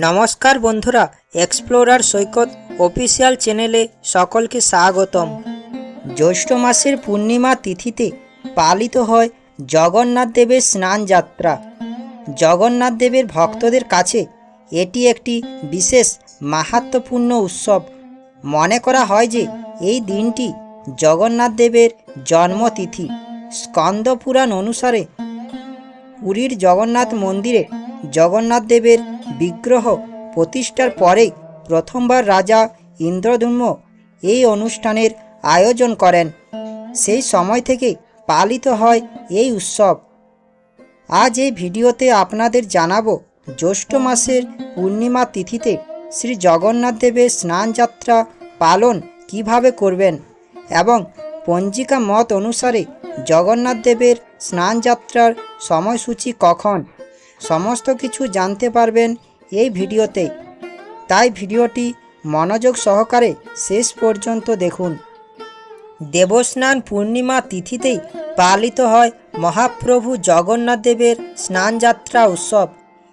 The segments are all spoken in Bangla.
নমস্কার বন্ধুরা এক্সপ্লোরার সৈকত অফিসিয়াল চ্যানেলে সকলকে স্বাগতম। জ্যৈষ্ঠ মাসের পূর্ণিমা তিথিতে পালিত হয় জগন্নাথ দেবের স্নান যাত্রা। জগন্নাথ দেবের ভক্তদের কাছে এটি একটি বিশেষ মাহাত্মপূর্ণ উৎসব। মনে করা হয় যে এই দিনটি জগন্নাথ দেবের জন্মতিথি। স্কন্দ পুরাণ অনুসারে পুরীর জগন্নাথ মন্দিরে জগন্নাথ দেবের বিগ্রহ প্রতিষ্ঠার পরে প্রথমবার রাজা ইন্দ্রধূম্ন এই অনুষ্ঠানের আয়োজন করেন। সেই সময় থেকে পালিত হয় এই উৎসব। আজ এই ভিডিওতে আপনাদের জানাব জ্যৈষ্ঠ মাসের পূর্ণিমা তিথিতে শ্রী জগন্নাথ দেবের স্নানযাত্রা পালন কীভাবে করবেন এবং পঞ্জিকা মত অনুসারে জগন্নাথ দেবের স্নানযাত্রার সময়সূচি কখন? সমস্ত কিছু জানতে পারবেন এই ভিডিওতে। তাই ভিডিওটি মনোযোগ সহকারে শেষ পর্যন্ত দেখুন। দেবস্নান পূর্ণিমা তিথিতেই পালিত হয় মহাপ্রভু জগন্নাথ দেবের স্নানযাত্রা উৎসব।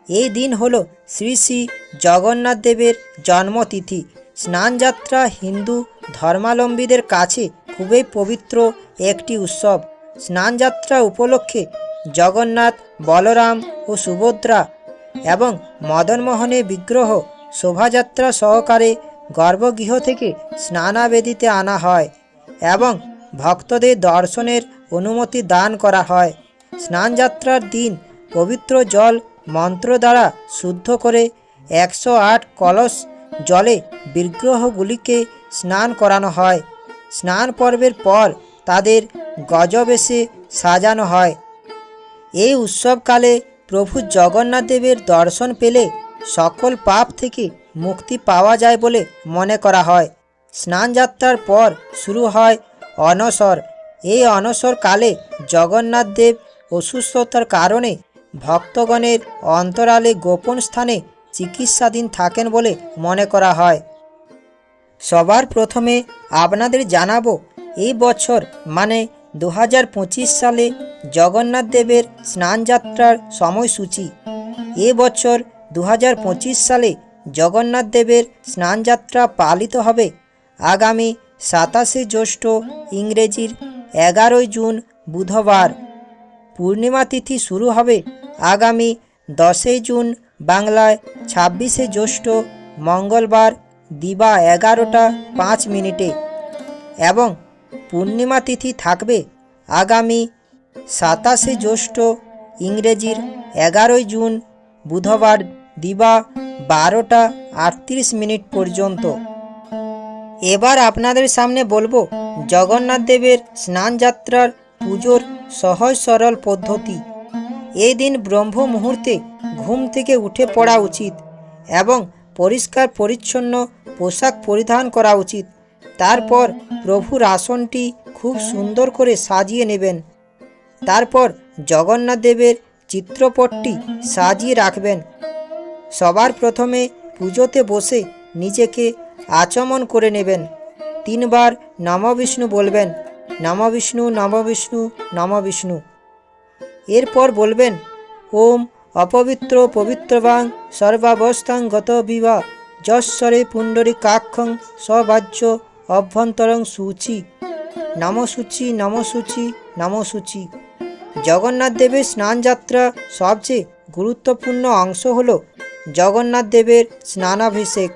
এই দিন হল শ্রী শ্রী জগন্নাথ দেবের জন্মতিথি। স্নানযাত্রা হিন্দু ধর্মাবলম্বীদের কাছে খুবই পবিত্র একটি উৎসব। স্নানযাত্রা উপলক্ষে জগন্নাথ, বলরাম ও সুভদ্রা এবং মদনমোহনের বিগ্রহ শোভাযাত্রা সহকারে গর্ভগৃহ থেকে স্নানাবেদিতে আনা হয় এবং ভক্তদের দর্শনের অনুমতি দান করা হয়। স্নানযাত্রার দিন পবিত্র জল মন্ত্র দ্বারা শুদ্ধ করে একশো আট কলস জলে বিগ্রহগুলিকে স্নান করানো হয়। স্নান পর্বের পর তাদের গজবেশে সাজানো হয়। এই উৎসবকালে প্রভু জগন্নাথ দেবের দর্শন পেলে সকল পাপ থেকে মুক্তি পাওয়া যায় বলে মনে করা হয়। স্নানযাত্রার পর শুরু হয় অনসর এই অনসর কালে জগন্নাথ দেব অসুস্থতার কারণে ভক্তগণের অন্তরালে গোপন স্থানে চিকিৎসাধীন থাকেন বলে মনে করা হয়। সবার প্রথমে আপনাদের জানাব, এই বছর মানে দু হাজার পঁচিশ সালে জগন্নাথ দেবের স্নানযাত্রার সময়সূচি। এ বছর দু হাজার পঁচিশ সালে জগন্নাথ দেবের স্নানযাত্রা পালিত হবে। আগামী সাতাশে জ্যৈষ্ঠ ইংরেজির এগারোই জুন বুধবার। পূর্ণিমা তিথি শুরু হবে আগামী দশই জুন বাংলায় ছাব্বিশে জ্যৈষ্ঠ মঙ্গলবার দিবা এগারোটা পাঁচ মিনিটে। এবং পূর্ণিমা তিথি থাকবে আগামী সাতাশে জ্যৈষ্ঠ ইংরেজির এগারোই জুন, বুধবার দিবা বারোটা আটত্রিশ মিনিট পর্যন্ত। এবার আপনাদের সামনে বলব জগন্নাথ দেবের স্নানযাত্রার পুজোর সহজ সরল পদ্ধতি। এই দিন ব্রহ্ম মুহূর্তে ঘুম থেকে উঠে পড়া উচিত এবং পরিষ্কার পরিচ্ছন্ন পোশাক পরিধান করা উচিত। তারপর প্রভুর আসনটি খুব সুন্দর করে সাজিয়ে নেবেন। তারপর জগন্নাথ দেবের চিত্রপটটি সাজিয়ে রাখবেন। সবার প্রথমে পুজোতে বসে নিজেকে আচমন করে নেবেন। তিনবার নম বিষ্ণু বলবেন, নম বিষ্ণু নম বিষ্ণু নম বিষ্ণু। এরপর বলবেন, ওম অপবিত্র পবিত্রবাং সর্বাবস্থাং গত বিবা যশ্বরে পুণ্ডরী কাক্ষং সবাহ্য অভ্যন্তরং সূচি। নম সূচি নম সূচি নম সূচি জগন্নাথ দেবের স্নানযাত্রা সবচেয়ে গুরুত্বপূর্ণ অংশ হল জগন্নাথ দেবের স্নানাভিষেক।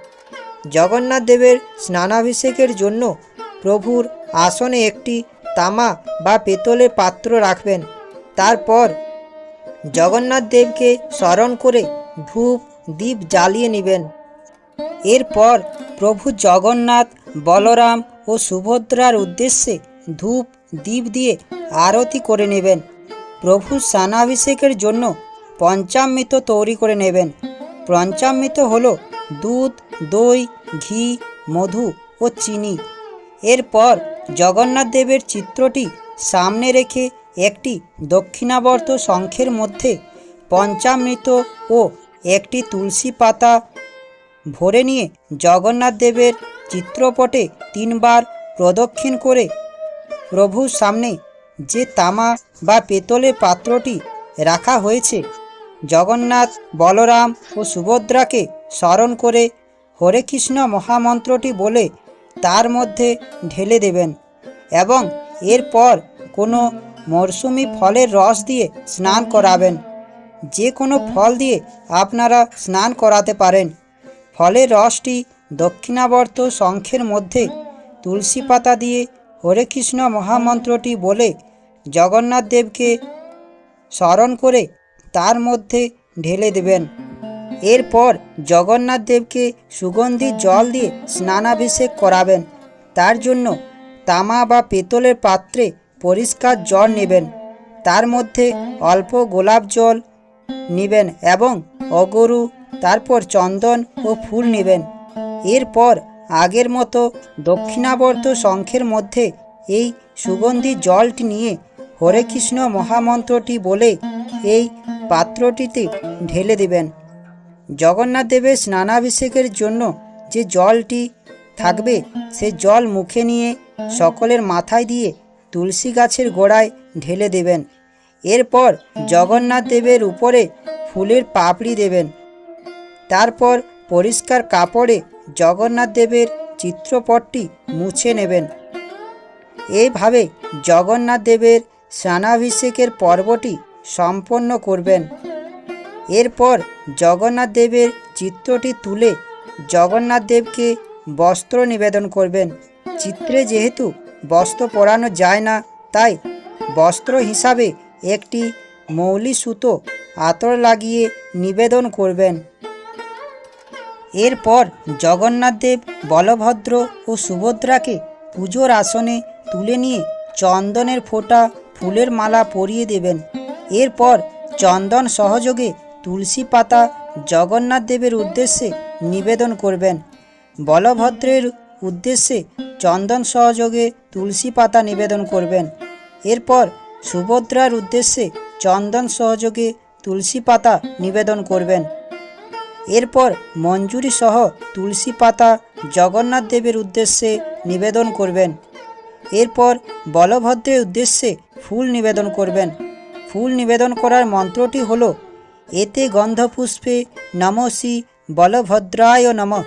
জগন্নাথ দেবের স্নানাভিষেকের জন্য প্রভুর আসনে একটি তামা বা পেতলের পাত্র রাখবেন। তারপর জগন্নাথ দেবকে স্মরণ করে ধূপ, দীপ জ্বালিয়ে নেবেন। এরপর প্রভু জগন্নাথ, বলরাম ও সুভদ্রার উদ্দেশ্যে ধূপ দ্বীপ দিয়ে আরতি করে নেবেন। প্রভু স্নানাভিষেকের জন্য পঞ্চামৃত তৈরি করে নেবেন। পঞ্চামৃত হল দুধ, দই, ঘি, মধু ও চিনি। এরপর জগন্নাথ দেবের চিত্রটি সামনে রেখে একটি দক্ষিণাবর্ত শঙ্খের মধ্যে পঞ্চামৃত ও একটি তুলসী পাতা ভরে নিয়ে জগন্নাথ দেবের চিত্রপটে তিনবার প্রদক্ষিণ করে প্রভুর সামনে যে তামা বা পেতলের পাত্রটি রাখা হয়েছে, জগন্নাথ, বলরাম ও সুভদ্রাকে স্মরণ করে হরে কৃষ্ণ মহামন্ত্রটি বলে তার মধ্যে ঢেলে দেবেন এবং এরপর কোনো মরশুমি ফলের রস দিয়ে স্নান করাবেন। যে কোনো ফল দিয়ে আপনারা স্নান করাতে পারেন। ফলের রসটি দক্ষিণাবর্ত শঙ্খের মধ্যে তুলসী পাতা দিয়ে হরে কৃষ্ণ মহামন্ত্রটি বলে জগন্নাথ দেবকে স্মরণ করে তার মধ্যে ঢেলে দেবেন। এরপর জগন্নাথ দেবকে সুগন্ধি জল দিয়ে স্নানাভিষেক করাবেন। তার জন্য তামা বা পেতলের পাত্রে পরিষ্কার জল নেবেন। তার মধ্যে অল্প গোলাপ জল নেবেন এবং অগরু তারপর চন্দন ও ফুল নেবেন। এরপর আগের মতো দক্ষিণাবর্ত শঙ্খের মধ্যে এই সুগন্ধি জলটি নিয়ে হরে কৃষ্ণ মহামন্ত্রটি বলে এই পাত্রটিতে ঢেলে দেবেন। জগন্নাথ দেবের স্নানাভিষেকের জন্য যে জলটি থাকবে, সে জল মুখে নিয়ে সকলের মাথায় দিয়ে তুলসী গাছের গোড়ায় ঢেলে দেবেন। এরপর জগন্নাথ দেবের উপরে ফুলের পাপড়ি দেবেন। তারপর পরিষ্কার কাপড়ে জগন্নাথ দেবের চিত্রপটটি মুছে নেবেন। এইভাবে জগন্নাথ দেবের স্নানাভিষেকের পর্বটি সম্পন্ন করবেন। এরপর জগন্নাথ দেবের চিত্রটি তুলে জগন্নাথ দেবকে বস্ত্র নিবেদন করবেন। চিত্রে যেহেতু বস্ত্র পরানো যায় না, তাই বস্ত্র হিসাবে একটি মৌলি সুতো আতর লাগিয়ে নিবেদন করবেন। এরপর জগন্নাথদেব বলভদ্র ও সুভদ্রাকে পুজোর আসনে তুলে নিয়ে চন্দনের ফোঁটা, ফুলের মালা পরিয়ে দেবেন। এরপর চন্দন সহযোগে তুলসী পাতা জগন্নাথ দেবের উদ্দেশ্যে নিবেদন করবেন। বলভদ্রের উদ্দেশ্যে চন্দন সহযোগে তুলসী পাতা নিবেদন করবেন। এরপর সুভদ্রার উদ্দেশ্যে চন্দন সহযোগে তুলসী পাতা নিবেদন করবেন। এরপর মঞ্জুরি সহ তুলসী পাতা জগন্নাথ দেবের উদ্দেশ্যে নিবেদন করবেন। এরপর বলভদ্রের উদ্দেশ্যে ফুল নিবেদন করবেন। ফুল নিবেদন করার মন্ত্রটি হল, এতে গন্ধপুষ্পে নম শ্রী বলভদ্রায় নম।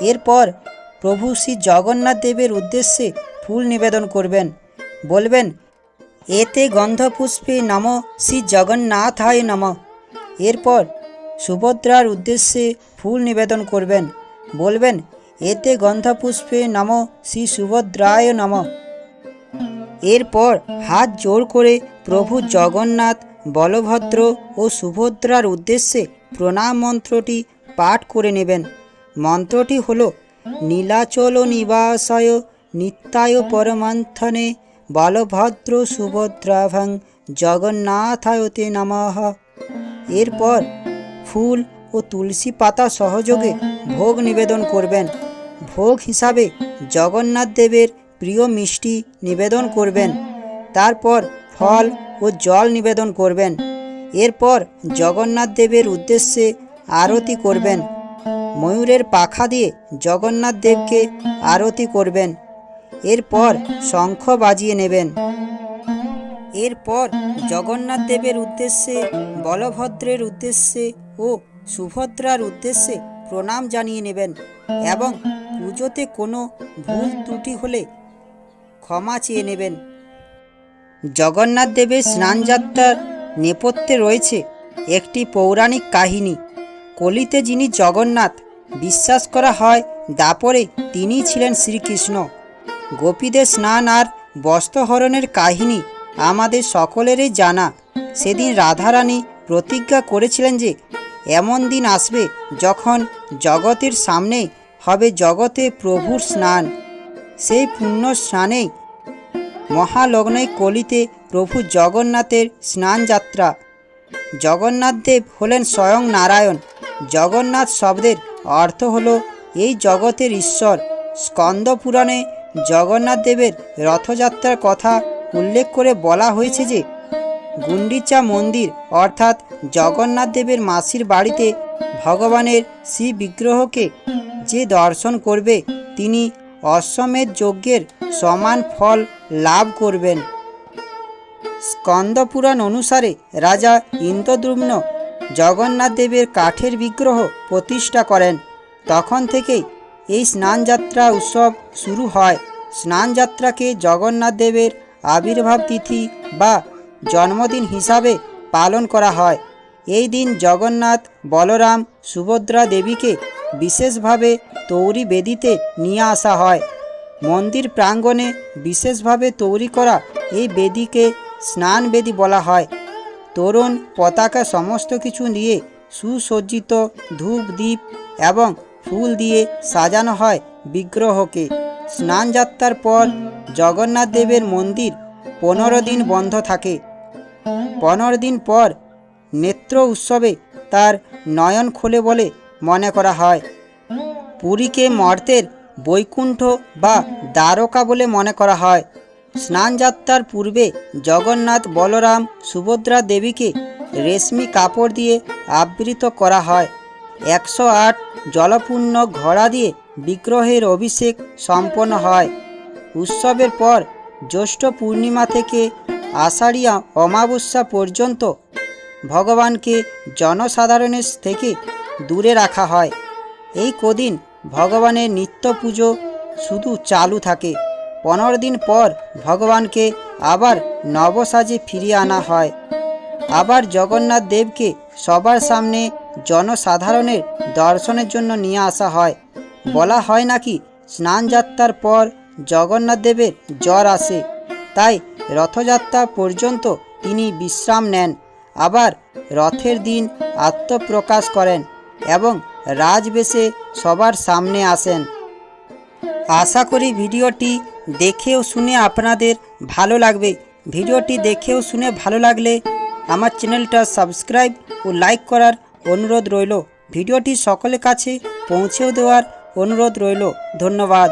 এরপর প্রভু শ্রী জগন্নাথ দেবের উদ্দেশ্যে ফুল নিবেদন করবেন। বলবেন, এতে গন্ধপুষ্পে নম শ্রী জগন্নাথায় নম। এরপর সুভদ্রার উদ্দেশ্যে ফুল নিবেদন করবেন। বলবেন, এতে গন্ধপুষ্পে নম শ্রী সুভদ্রায় নম। এরপর হাত জোর করে প্রভু জগন্নাথ, বলভদ্র ও সুভদ্রার উদ্দেশ্যে প্রণাম মন্ত্রটি পাঠ করে নেবেন। মন্ত্রটি হল, নীলাচল নিবাসায় নিত্যায় পরমান্থনে বলভদ্র সুভদ্রাভাং জগন্নাথায়তে নমঃ। এরপর ফুল ও তুলসী পাতা সহযোগে ভোগ নিবেদন করবেন। ভোগ হিসাবে জগন্নাথ দেবের প্রিয় মিষ্টি নিবেদন করবেন। তারপর ফল ও জল নিবেদন করবেন। এরপর জগন্নাথ দেবের উদ্দেশ্যে আরতি করবেন। ময়ূরের পাখা দিয়ে জগন্নাথ দেবকে আরতি করবেন। এরপর শঙ্খ বাজিয়ে নেবেন। এরপর জগন্নাথ দেবের উদ্দেশ্যে, বলভদ্রের উদ্দেশ্যে ও সুভদ্রার উদ্দেশ্যে প্রণাম জানিয়ে নেবেন এবং পুজোতে কোনো ভুল ত্রুটি হলে ক্ষমা চেয়ে নেবেন। জগন্নাথ দেবের স্নানযাত্রার নেপথ্যে রয়েছে একটি পৌরাণিক কাহিনী। কলিতে যিনি জগন্নাথ বিশ্বাস করা হয়, দাপরে তিনিই ছিলেন শ্রীকৃষ্ণ। গোপীদের স্নান আর বস্ত্রহরণের কাহিনী আমাদের সকলেরই জানা। সেদিন রাধারানী প্রতিজ্ঞা করেছিলেন যে এমন দিন আসবে যখন জগতের সামনে হবে জগতে প্রভুর স্নান। সেই পুণ্য স্নানেই মহালগ্নে কলিতে প্রভু জগন্নাথের স্নান যাত্রা। জগন্নাথ দেব হলেন স্বয়ং নারায়ণ। জগন্নাথ শব্দের অর্থ হল, এই জগতের ঈশ্বর, স্কন্দ পুরাণে জগন্নাথ দেবের রথযাত্রার কথা উল্লেখ করে বলা হয়েছে যে গুন্ডিচা মন্দির, অর্থাৎ জগন্নাথ দেবের মাসির বাড়িতে ভগবানের শ্রী বিগ্রহকে যে দর্শন করবে, তিনি অশ্বমেধ যজ্ঞের সমান ফল লাভ করবেন। স্কন্দপুরাণ অনুসারে রাজা ইন্দ্রদ্রুম্ন জগন্নাথ দেবের কাঠের বিগ্রহ প্রতিষ্ঠা করেন। তখন থেকেই এই স্নানযাত্রা উৎসব শুরু হয়। স্নানযাত্রাকে জগন্নাথ দেবের আবির্ভাব তিথি বা জন্মদিন হিসাবে পালন করা হয়। এই দিন জগন্নাথ বলরাম সুভদ্রা দেবীকে বিশেষভাবে তৌরি বেদিতে নিয়ে আসা হয়। মন্দির প্রাঙ্গণে বিশেষভাবে তৈরি করা এই বেদিকে স্নান বেদি বলা হয়। তরুণ পতাকা সমস্ত কিছু নিয়ে সুসজ্জিত ধূপ দ্বীপ এবং ফুল দিয়ে সাজানো হয় বিগ্রহকে। স্নানযাত্রার পর জগন্নাথ দেবের মন্দির পনেরো দিন বন্ধ থাকে। পনেরো দিন পর নেত্র উৎসবে তার নয়ন খোলে বলে মনে করা হয়। পুরীকে মর্তের বৈকুণ্ঠ বা দ্বারকা বলে মনে করা হয়। স্নানযাত্রার পূর্বে জগন্নাথ বলরাম সুভদ্রা দেবীকে রেশমি কাপড় দিয়ে আবৃত করা হয়। একশো আট জলপূর্ণ ঘোড়া দিয়ে বিগ্রহের অভিষেক সম্পন্ন হয়। উৎসবের পর জ্যৈষ্ঠ পূর্ণিমা থেকে আষাঢ়িয়া অমাবস্যা পর্যন্ত ভগবানকে জনসাধারণের থেকে দূরে রাখা হয়। এই কদিন ভগবানের নিত্য পুজো শুধু চালু থাকে। পনেরো দিন পর ভগবানকে আবার নবসাজে ফিরিয়ে আনা হয়। আবার জগন্নাথ দেবকে সবার সামনে জনসাধারণের দর্শনের জন্য নিয়ে আসা হয়। বলা হয় নাকি স্নানযাত্রার পর জগন্নাথ দেবের জ্বর আসে। তাই রথযাত্রা পর্যন্ত তিনি বিশ্রাম নেন। আবার রথের দিন আত্মপ্রকাশ করেন এবং রাজবেশে সবার সামনে আসেন। আশা করি ভিডিওটি দেখে ও শুনে আপনাদের ভালো লাগবে। ভিডিওটি দেখে ও শুনে ভালো লাগলে আমার চ্যানেলটা সাবস্ক্রাইব ও লাইক করার অনুরোধ রইল। ভিডিওটি সকলের কাছে পৌঁছেও দেওয়ার অনুরোধ রইল। ধন্যবাদ।